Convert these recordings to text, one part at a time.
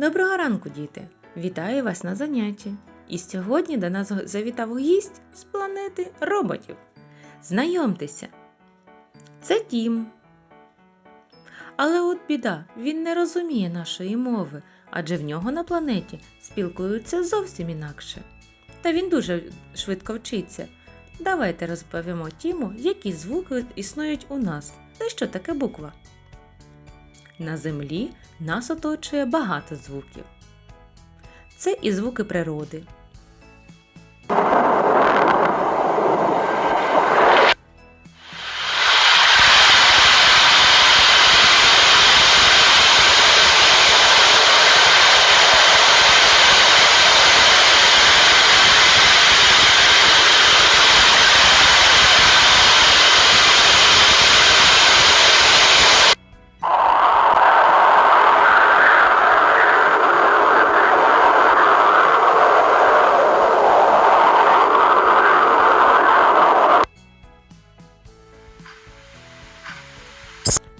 Доброго ранку, діти! Вітаю вас на занятті. І сьогодні до нас завітав гість з планети роботів. Знайомтеся, це Тім. Але от біда, він не розуміє нашої мови, адже в нього на планеті спілкуються зовсім інакше. Та він дуже швидко вчиться. Давайте розповімо Тіму, які звуки існують у нас та що таке буква. На землі нас оточує багато звуків. Це і звуки природи.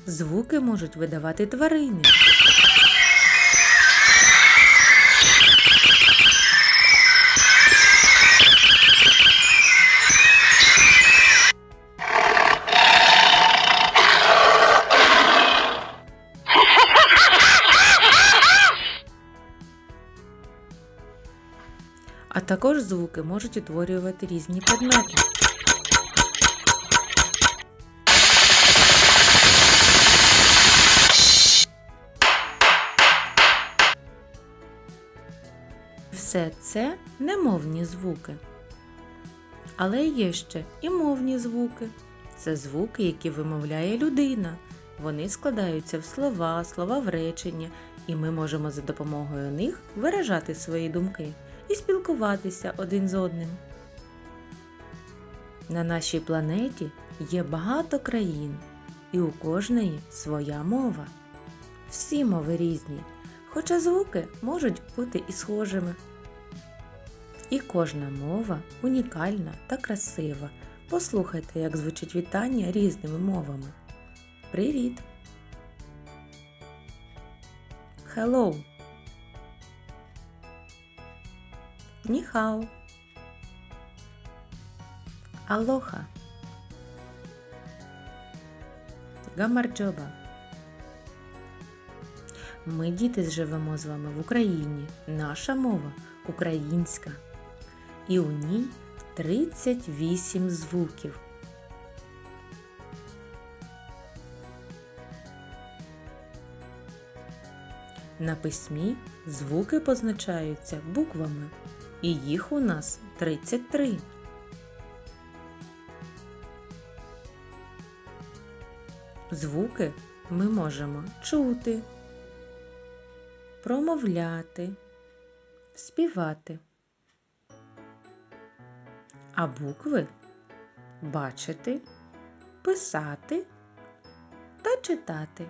Звуки можуть видавати тварини. А також звуки можуть утворювати різні предмети. Все це немовні звуки. Але є ще і мовні звуки. Це звуки, які вимовляє людина. Вони складаються в слова, слова в речення, і ми можемо за допомогою них виражати свої думки і спілкуватися один з одним. На нашій планеті є багато країн, і у кожної своя мова. Всі мови різні, хоча звуки можуть бути і схожими. І кожна мова унікальна та красива. Послухайте, як звучить вітання різними мовами. Привіт! Hello! Ніхао! Алоха! Гамарджоба! Ми, діти, живемо з вами в Україні. Наша мова українська. І у ній 38 звуків. На письмі звуки позначаються буквами, і їх у нас 33. Звуки ми можемо чути, промовляти, співати. А букви бачити, писати та читати.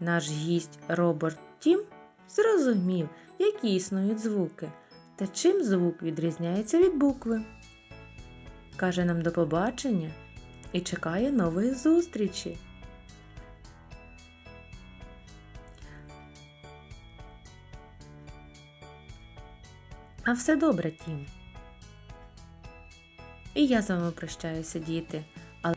Наш гість Роберт Тім зрозумів, які існують звуки та чим звук відрізняється від букви. Каже нам до побачення і чекає нової зустрічі. А все добре, Тім. І я з вами прощаюся, діти. Але...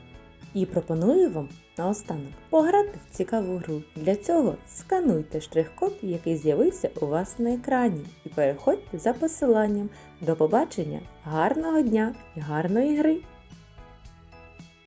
І пропоную вам наостанок пограти в цікаву гру. Для цього скануйте штрих-код, який з'явився у вас на екрані, і переходьте за посиланням. До побачення, гарного дня і гарної гри!